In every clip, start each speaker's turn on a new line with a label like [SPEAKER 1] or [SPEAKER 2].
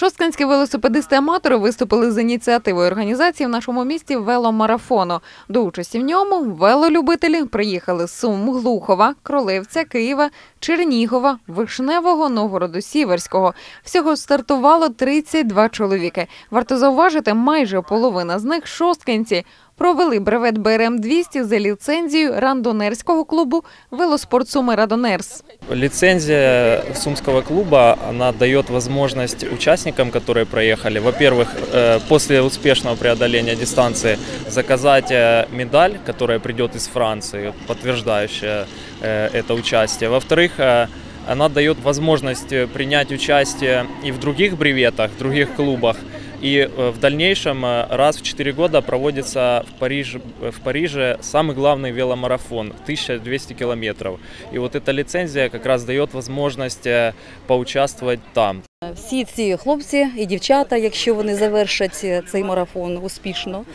[SPEAKER 1] Шостканські велосипедисти-аматори виступили з ініціативою організації в нашому місті веломарафону. До участі в ньому велолюбителі приїхали з Сум, Глухова, Кролевця, Києва, Чернігова, Вишневого, Новгороду, Сіверського. Всього стартувало 32 чоловіки. Варто зауважити, майже половина з них шостканці Провели бревет БРМ-200 за ліцензією рандонерського клубу «Велоспорт Суми Радонерс».
[SPEAKER 2] Лицензия Сумского клуба, она дает возможность участникам, которые проехали, во-первых, э, после успешного преодоления дистанции заказать э, медаль, которая придет из Франции, подтверждающая э, это участие. Во-вторых, э, она дает возможность э, принять участие и в других бреветах, в других клубах. И э, в дальнейшем э, раз в 4 года проводится в Париже, в Париже самый главный веломарафон 1200 километров. И вот эта лицензия как раз дает возможность э, поучаствовать там.
[SPEAKER 3] Всі ці хлопці і дівчата, якщо вони завершать цей марафон успішно,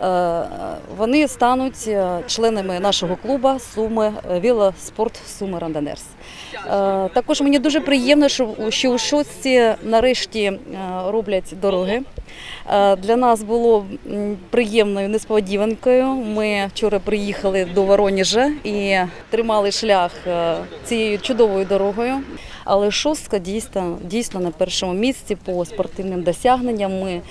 [SPEAKER 3] е, вони стануть е, членами нашого клубу Суми Велоспорт Суми Рандонерс. Е, Також мені дуже приємно, що у шостці нарешті е, роблять дороги. Е, Для нас було приємною несподіванкою. Ми вчора приїхали до Вороніжа і тримали шлях цією чудовою дорогою. Але шостка дійсно, дійсно на першому місці по спортивним досягненням. Ми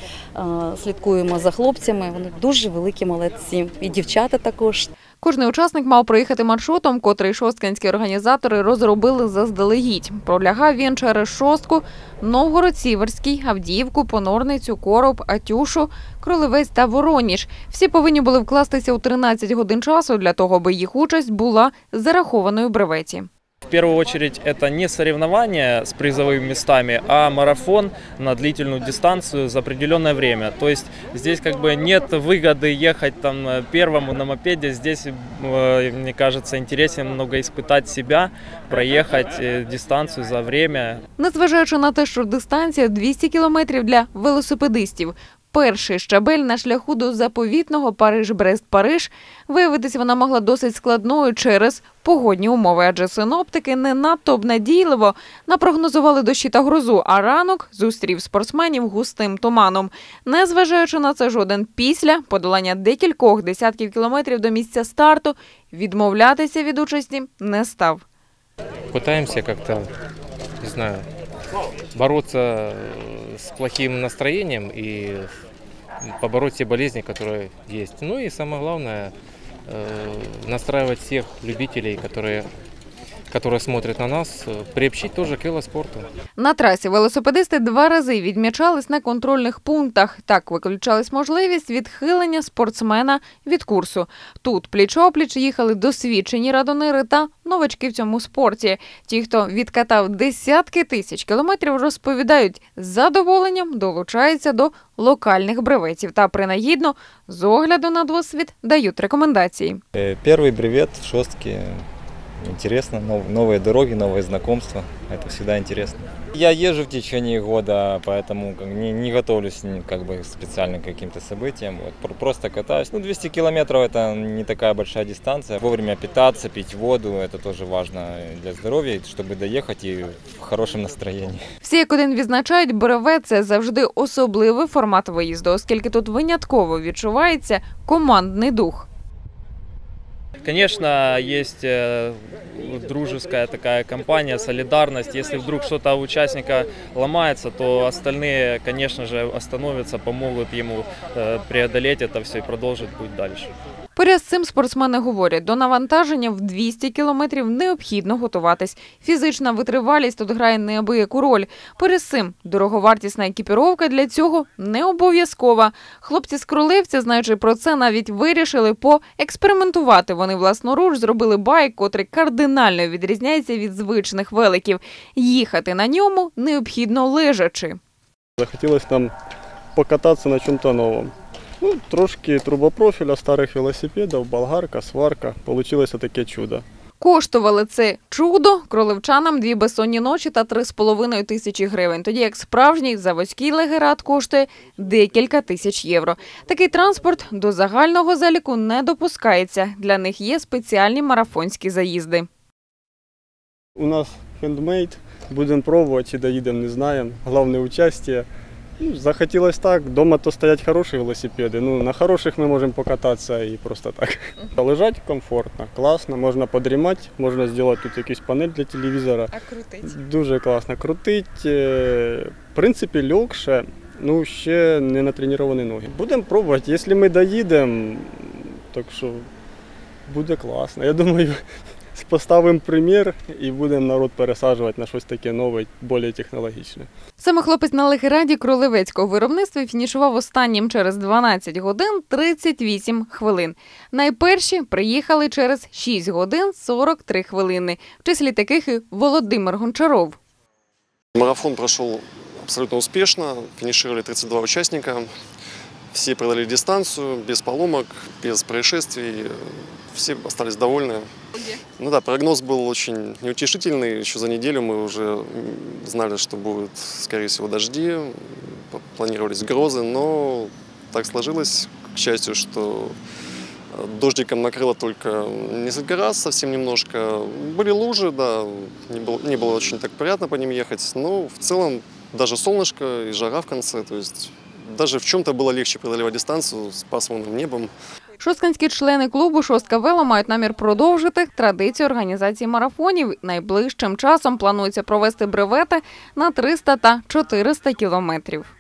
[SPEAKER 3] слідкуємо за хлопцями. Вони дуже великі молодці. І дівчата також.
[SPEAKER 1] Кожний учасник мав проїхати маршрутом, котрий шостканські організатори розробили заздалегідь. Пролягав він через шостку, Новгород-Сіверський, Авдіївку, Понорницю, Короб, Атюшу, Кролевець та Вороніж. Всі повинні були вкластися у 13 годин часу для того, аби їх участь була зарахованою бреветі.
[SPEAKER 2] В первую очередь это не соревнование с призовыми местами, а марафон на длительную дистанцию за определенное время. То есть здесь как бы нет выгоды ехать там э, первому на мопеде. Здесь, э, мне кажется, интереснее много испытать себя, проехать э, дистанцию за время.
[SPEAKER 1] Незважаючи на те, що дистанція 200 кілометрів для велосипедистів. Перший щабель на шляху до заповітного Париж-Брест-Париж виявитися вона могла досить складною через погодні умови, адже синоптики не надто обнадійливо напрогнозували дощі та грозу, а ранок зустрів спортсменів густим туманом. Незважаючи на це, жоден після подолання декількох десятків кілометрів до місця старту відмовлятися від участі не став.
[SPEAKER 4] пытаемся как-то, не знаю, бороться э, с плохим настроением и побороть все болезни, которые есть. Ну и самое главное, э, настраивать всех любителей, которые, которые смотрят на нас, э, приобщить тоже к велоспорту.
[SPEAKER 1] На трасі велосипедисти два рази відмічались на контрольних пунктах. Так виключалась можливість відхилення спортсмена від курсу. Тут пліч-опліч їхали досвідчені радонири та новачки в цьому спорті. Ті, хто відкатав десятки тисяч кілометрів, розповідають, з задоволенням долучаються до локальних бреветів та принагідно з огляду на досвід дають рекомендації.
[SPEAKER 5] Э, Первый бревет в шостке. Интересно, нов- новые дороги, новые знакомства. Это всегда интересно. Я езжу в течение года, поэтому как не, не готовлюсь ни- как бы специально к каким-то событиям. Вот, пр- просто катаюсь. Ну, 200 километров это не такая большая дистанция. Вовремя питаться, пить воду, это тоже важно для здоровья, чтобы доехать и в хорошем настроении.
[SPEAKER 1] Всі як один відзначають, бревет – це завжди особливий формат виїзду, оскільки тут винятково відчувається командний дух.
[SPEAKER 2] Конечно, есть э, дружеская такая компания, солидарность. Если вдруг что-то у участника ломается, то остальные, конечно же, остановятся, помогут ему э, преодолеть это все и продолжить путь дальше.
[SPEAKER 1] Поряд з цим спортсмени говорять, до навантаження в 200 кілометрів необхідно готуватись. Фізична витривалість тут грає неабияку роль. Поряд з цим дороговартісна екіпіровка для цього не обов'язкова. Хлопці з Кролевця, знаючи про це, навіть вирішили поекспериментувати. Вони власноруч зробили байк, котрий кардинально відрізняється від звичних великів. Їхати на ньому необхідно лежачи.
[SPEAKER 6] Захотелось нам покататься на чем-то новом. Ну, трошки трубопрофиля старых велосипедов, болгарка, сварка. Получилось таке чудо.
[SPEAKER 1] Коштували це чудо кролевчанам дві безсонні ночі та три з половиною тисячі гривень. Тоді як справжній заводський легерат коштує декілька тисяч євро. Такий транспорт до загального заліку не допускається. Для них є спеціальні марафонські заїзди.
[SPEAKER 6] У нас хендмейд, Будемо пробувати, чи доїдемо, не знаємо. Головне участие. Ну, захотілося так. Дома то стоять хороші велосипеди. Ну, на хороших ми можемо покататися і просто так. Лежать комфортно, класно, можна подрімати, можна зробити тут якусь панель для телевізора.
[SPEAKER 1] А крутить.
[SPEAKER 6] Дуже класно крутить. е, В принципі, легше, ну ще не натреновані ноги. Будемо пробувати. Якщо ми доїдемо, так що буде класно. Я думаю, поставимо примір і будемо народ пересаджувати на щось таке нове, більш технологічне.
[SPEAKER 1] Саме хлопець на легераді кролевецького виробництва фінішував останнім через 12 годин 38 хвилин. Найперші приїхали через 6 годин 43 хвилини. В числі таких і Володимир Гончаров.
[SPEAKER 7] Марафон прошел абсолютно успешно. Финишировали 32 участника. Все преодолели дистанцию без поломок, без происшествий. Все остались довольны. Ну да, прогноз был очень неутешительный. Еще за неделю мы уже знали, что будут, скорее всего, дожди. Планировались грозы, но так сложилось, к счастью, что э, дождиком накрыло только несколько раз, совсем немножко. Были лужи, да, не было, не было очень так приятно по ним ехать, но в целом даже солнышко и жара в конце, то есть даже в чем-то было легче преодолевать дистанцию с пасмурным небом.
[SPEAKER 1] Шостканські члени клубу Шостка Вело мають намір продовжити традицію організації марафонів. Найближчим часом планується провести бревети на 300 та 400 кілометрів.